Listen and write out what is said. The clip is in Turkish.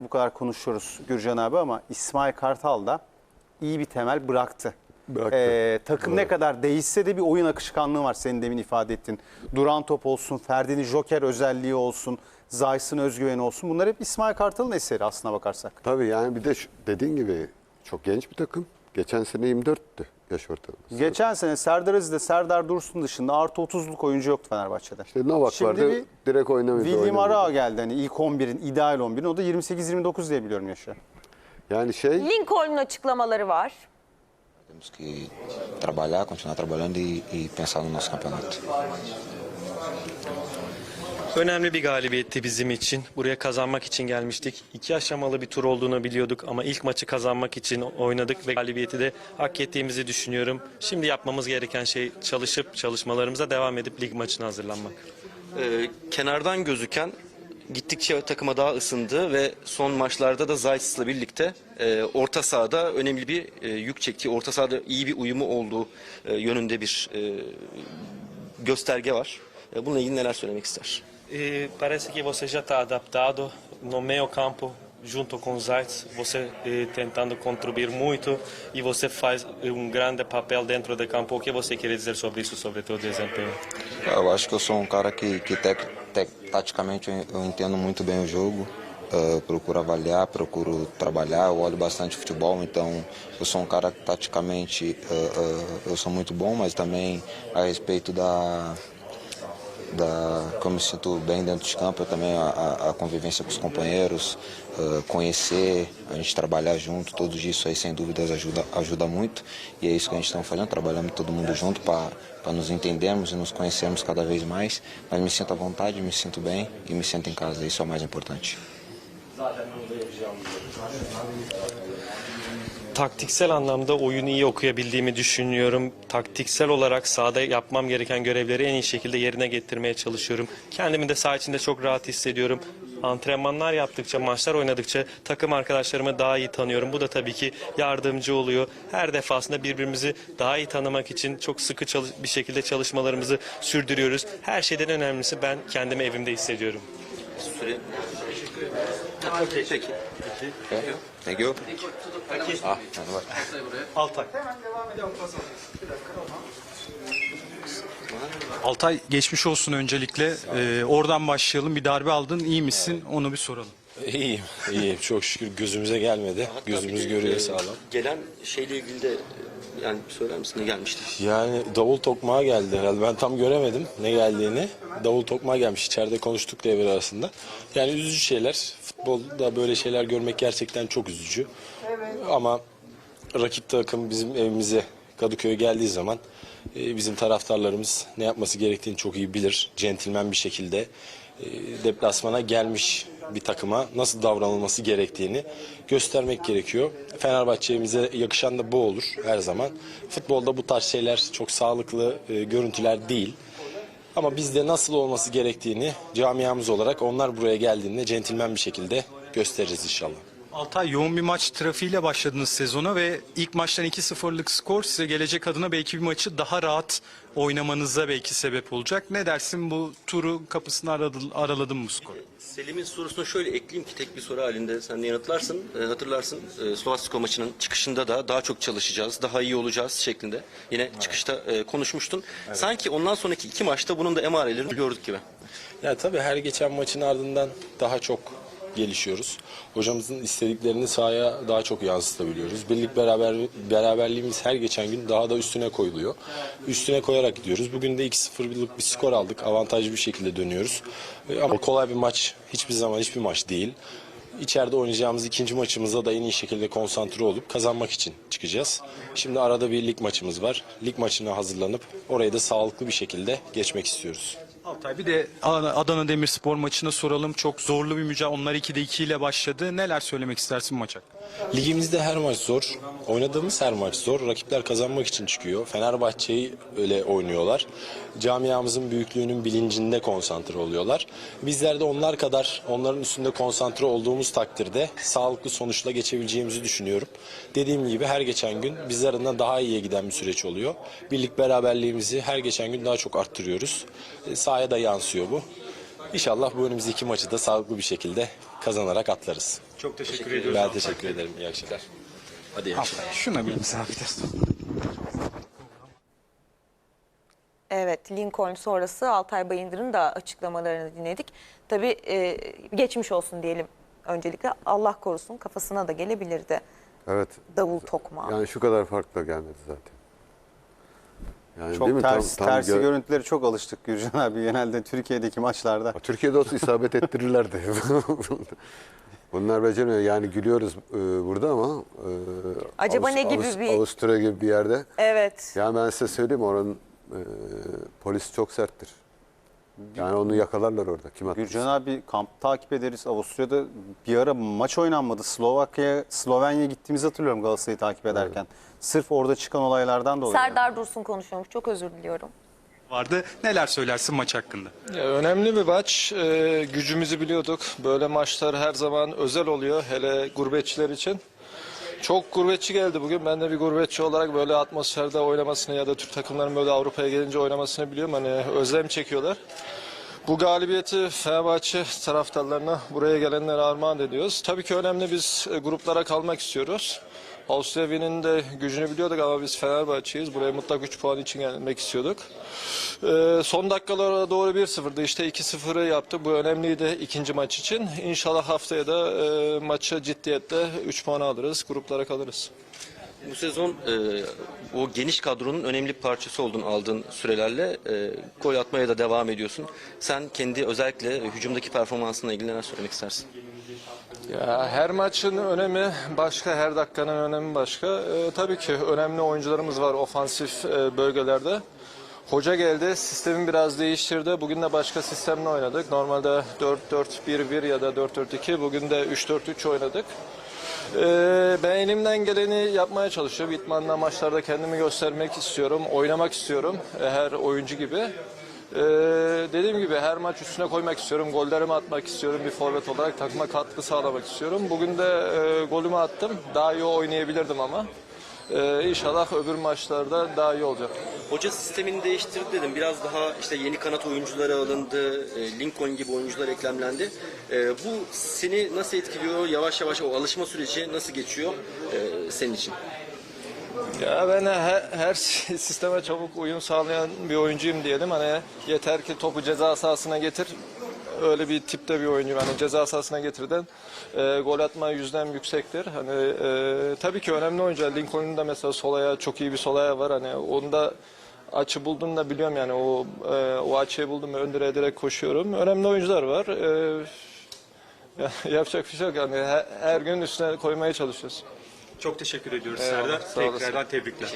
bu kadar konuşuyoruz Gürcan abi ama İsmail Kartal da iyi bir temel bıraktı. Bıraktı. Ee, takım ne Doğru. kadar değişse de bir oyun akışkanlığı var senin demin ifade ettin. Duran top olsun, Ferdi'nin joker özelliği olsun, Zayt'sın özgüveni olsun. Bunlar hep İsmail Kartal'ın eseri aslına bakarsak. Tabii yani bir de şu- dediğin gibi çok genç bir takım. Geçen sene 24'tü yaş ortalaması. Geçen sene Serdar Aziz'de Serdar Dursun dışında artı 30'luk oyuncu yoktu Fenerbahçe'de. İşte Novak Şimdi vardı bir direkt oynamadı. William. Arao geldi hani ilk 11'in, ideal 11'in. O da 28-29 diye biliyorum yaşı. Yani şey Lincoln'un açıklamaları var. Temos que trabalhar, continuar trabalhando e, e pensar no nosso campeonato. Önemli bir galibiyetti bizim için. Buraya kazanmak için gelmiştik. İki aşamalı bir tur olduğunu biliyorduk ama ilk maçı kazanmak için oynadık ve galibiyeti de hak ettiğimizi düşünüyorum. Şimdi yapmamız gereken şey çalışıp çalışmalarımıza devam edip lig maçına hazırlanmak. Ee, kenardan gözüken gittikçe takıma daha ısındı ve son maçlarda da Zayt's'la birlikte e, orta sahada önemli bir e, yük çektiği, orta sahada iyi bir uyumu olduğu e, yönünde bir e, gösterge var. E, bununla ilgili neler söylemek ister? E, parece que você já está adaptado no meio campo junto com o Zayt, você eh, tentando contribuir muito e você faz um grande papel dentro do campo. O que você quer dizer sobre isso, sobre teu desempenho? Eu acho que eu sou um cara que, que tec- tec- taticamente eu- entendo muito bem o jogo. eh, procuro avaliar, procuro trabalhar, eu olho bastante futebol, então eu sou um cara que taticamente eh, eh, eu sou muito bom, mas também a respeito da, da como me sinto bem dentro de campo, também a, a- convivência com os companheiros, eh, conhecer, a gente trabalhar junto, todos isso aí sem dúvidas ajuda, ajuda muito e é isso que a gente está fazendo, trabalhando todo mundo junto para nos entendermos e nos conhecermos cada vez mais, mas me sinto à vontade, me sinto bem e me sinto em casa, isso é o mais importante. Taktiksel anlamda oyunu iyi okuyabildiğimi düşünüyorum. Taktiksel olarak sahada yapmam gereken görevleri en iyi şekilde yerine getirmeye çalışıyorum. Kendimi de saha içinde çok rahat hissediyorum. Antrenmanlar yaptıkça, maçlar oynadıkça takım arkadaşlarımı daha iyi tanıyorum. Bu da tabii ki yardımcı oluyor. Her defasında birbirimizi daha iyi tanımak için çok sıkı çalış- bir şekilde çalışmalarımızı sürdürüyoruz. Her şeyden önemlisi ben kendimi evimde hissediyorum. Süre... Peki. Thank Ah, vai. Altay. Altay geçmiş olsun öncelikle. Ee, oradan başlayalım. Bir darbe aldın. İyi misin? Onu bir soralım. İyiyim, iyiyim. Çok şükür gözümüze gelmedi. Gözümüz görüyor sağlam. Gelen şeyle ilgili de yani söyler misin ne gelmişti? Yani davul tokmağa geldi herhalde. Ben tam göremedim ne geldiğini. Davul tokmağa gelmiş. İçeride konuştuk devre arasında. Yani üzücü şeyler. Futbolda böyle şeyler görmek gerçekten çok üzücü. Ama rakip takım bizim evimize Kadıköy'e geldiği zaman e, bizim taraftarlarımız ne yapması gerektiğini çok iyi bilir. Centilmen bir şekilde e, deplasmana gelmiş bir takıma nasıl davranılması gerektiğini göstermek gerekiyor. Fenerbahçe'mize yakışan da bu olur her zaman. Futbolda bu tarz şeyler çok sağlıklı e, görüntüler değil. Ama biz de nasıl olması gerektiğini camiamız olarak onlar buraya geldiğinde centilmen bir şekilde gösteririz inşallah. Altay yoğun bir maç trafiğiyle başladınız sezona ve ilk maçtan 2-0'lık skor size gelecek adına belki bir maçı daha rahat oynamanıza belki sebep olacak. Ne dersin bu turu kapısını aradı, araladı mı bu skor? Selim'in sorusunu şöyle ekleyeyim ki tek bir soru halinde sen de yanıtlarsın. E, hatırlarsın e, maçının çıkışında da daha çok çalışacağız, daha iyi olacağız şeklinde. Yine çıkışta e, konuşmuştun. Sanki ondan sonraki iki maçta bunun da emarelerini gördük gibi. Ya tabii her geçen maçın ardından daha çok gelişiyoruz. Hocamızın istediklerini sahaya daha çok yansıtabiliyoruz. Birlik beraber beraberliğimiz her geçen gün daha da üstüne koyuluyor. Üstüne koyarak gidiyoruz. Bugün de 2-0'lık bir skor aldık. Avantajlı bir şekilde dönüyoruz. E, Ama kolay bir maç hiçbir zaman hiçbir maç değil. İçeride oynayacağımız ikinci maçımızda da en iyi şekilde konsantre olup kazanmak için çıkacağız. Şimdi arada bir lig maçımız var. Lig maçına hazırlanıp orayı da sağlıklı bir şekilde geçmek istiyoruz. Altay bir de Adana Demirspor maçını soralım. Çok zorlu bir mücadele. Onlar 2'de 2 ile başladı. Neler söylemek istersin maç hakkında? Ligimizde her maç zor. Oynadığımız her maç zor. Rakipler kazanmak için çıkıyor. Fenerbahçe'yi öyle oynuyorlar. Camiamızın büyüklüğünün bilincinde konsantre oluyorlar. Bizler de onlar kadar onların üstünde konsantre olduğumuz takdirde sağlıklı sonuçla geçebileceğimizi düşünüyorum. Dediğim gibi her geçen gün bizler adına daha iyiye giden bir süreç oluyor. Birlik beraberliğimizi her geçen gün daha çok arttırıyoruz. E, Sahaya da yansıyor bu. İnşallah bu önümüzdeki maçı da sağlıklı bir şekilde kazanarak atlarız. Çok teşekkür, Teşekkür ediyoruz. Ben teşekkür ederim. İyi akşamlar. Hadi iyi akşamlar. Şuna bir misafir Evet, Lincoln sonrası Altay Bayındır'ın da açıklamalarını dinledik. Tabii e, geçmiş olsun diyelim öncelikle. Allah korusun kafasına da gelebilirdi Evet. davul tokma. Yani şu kadar farkla gelmedi zaten. Yani Çok değil mi? ters, Tam- tam tersi gö- görüntüleri çok alıştık Gürcan abi genelde Türkiye'deki maçlarda. Türkiye'de olsa isabet ettirirlerdi. Bunlar beceremiyor. Yani gülüyoruz e, burada ama e, Acaba ne gibi Avust- bir- Avusturya gibi bir yerde. Evet. Yani ben size söyleyeyim oranın e, polisi çok serttir. Yani onu yakalarlar orada. Kim attı? Gürcan abi kamp takip ederiz. Avusturya'da bir ara maç oynanmadı. Slovakya, Slovenya gittiğimizi hatırlıyorum Galatasaray'ı takip ederken. Sırf orada çıkan olaylardan dolayı. Serdar Dursun konuşuyormuş. Çok özür diliyorum. Vardı. Neler söylersin maç hakkında? Ya, önemli bir maç. Ee, gücümüzü biliyorduk. Böyle maçlar her zaman özel oluyor. Hele gurbetçiler için. Çok gurbetçi geldi bugün. Ben de bir gurbetçi olarak böyle atmosferde oynamasını ya da Türk takımların böyle Avrupa'ya gelince oynamasını biliyorum. Hani özlem çekiyorlar. Bu galibiyeti Fenerbahçe taraftarlarına, buraya gelenlere armağan ediyoruz. Tabii ki önemli biz e, gruplara kalmak istiyoruz. Avusturya'nın de gücünü biliyorduk ama biz Fenerbahçe'yiz. Buraya mutlak 3 puan için gelmek istiyorduk. Ee, son dakikalara doğru 1-0'dı. İşte 2-0'ı yaptı. Bu önemliydi ikinci maç için. İnşallah haftaya da e, maçı ciddiyetle 3 puan alırız. Gruplara kalırız. Bu sezon e, o geniş kadronun önemli parçası oldun aldığın sürelerle. E, gol atmaya da devam ediyorsun. Sen kendi özellikle hücumdaki performansınla ilgili neler söylemek istersin? Ya her maçın önemi başka, her dakikanın önemi başka. Ee, tabii ki önemli oyuncularımız var ofansif e, bölgelerde. Hoca geldi, sistemi biraz değiştirdi. Bugün de başka sistemle oynadık. Normalde 4-4-1-1 ya da 4-4-2, bugün de 3-4-3 oynadık. Ee, ben elimden geleni yapmaya çalışıyorum. İtmanla maçlarda kendimi göstermek istiyorum, oynamak istiyorum e, her oyuncu gibi. Ee, dediğim gibi her maç üstüne koymak istiyorum. Gollerimi atmak istiyorum bir forvet olarak. Takıma katkı sağlamak istiyorum. Bugün de e, golümü attım. Daha iyi oynayabilirdim ama. Ee, inşallah öbür maçlarda daha iyi olacak. Hoca sistemini değiştirdi dedim. Biraz daha işte yeni kanat oyuncuları alındı. e, Lincoln gibi oyuncular eklemlendi. E, bu seni nasıl etkiliyor? Yavaş yavaş o alışma süreci nasıl geçiyor e, senin için? Ya ben her, her sisteme çabuk uyum sağlayan bir oyuncuyum diyelim. Hani yeter ki topu ceza sahasına getir. Öyle bir tipte bir oyuncu. Hani ceza sahasına getirden e, gol atma yüzden yüksektir. Hani e, tabii ki önemli oyuncu. Lincoln'un da mesela sol ayağı çok iyi bir sol ayağı var. Hani onda açı buldum da biliyorum yani o e, o açıyı buldum ön direğe direkt koşuyorum. Önemli oyuncular var. E, ya- yapacak bir şey yok. Yani her, her gün üstüne koymaya çalışıyoruz. Çok teşekkür ediyoruz Eyvallah, Serdar. sağ olasın. Tekrardan tebrikler.